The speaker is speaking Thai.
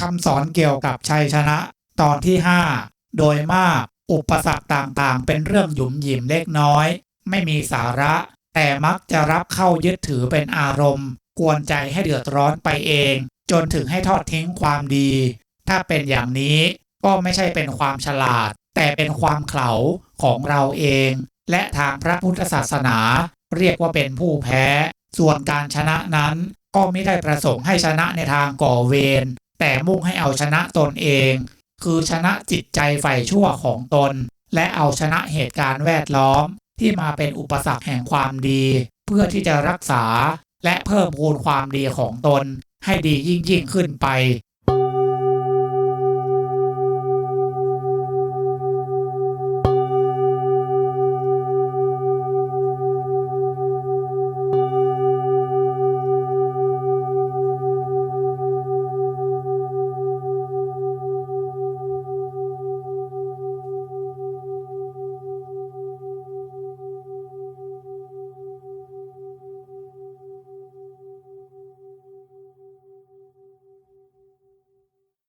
คำสอนเกี่ยวกับชัยชนะ ตอนที่ 5 โดยมากอุปสรรคต่างๆ เป็นเรื่องหยุมหยิมเล็กน้อย ไม่มีสาระ แต่มักจะรับเข้ายึดถือเป็นอารมณ์ กวนใจให้เดือดร้อนไปเอง จนถึงให้ทอดทิ้งความดี ถ้าเป็นอย่างนี้ก็ไม่ใช่เป็นความฉลาด แต่เป็นความเขลาของเราเอง และทางพระพุทธศาสนา เรียกว่าเป็นผู้แพ้ ส่วนการชนะนั้นก็ไม่ได้ประสงค์ให้ชนะในทางก่อเวร แต่มุ่งให้เอาชนะตนเอง คือชนะจิตใจฝ่ายชั่วของตน และเอาชนะเหตุการณ์แวดล้อม ที่มาเป็นอุปสรรคแห่งความดี เพื่อที่จะรักษาและเพิ่มพูนความดีของตนให้ดียิ่งยิ่งขึ้นไป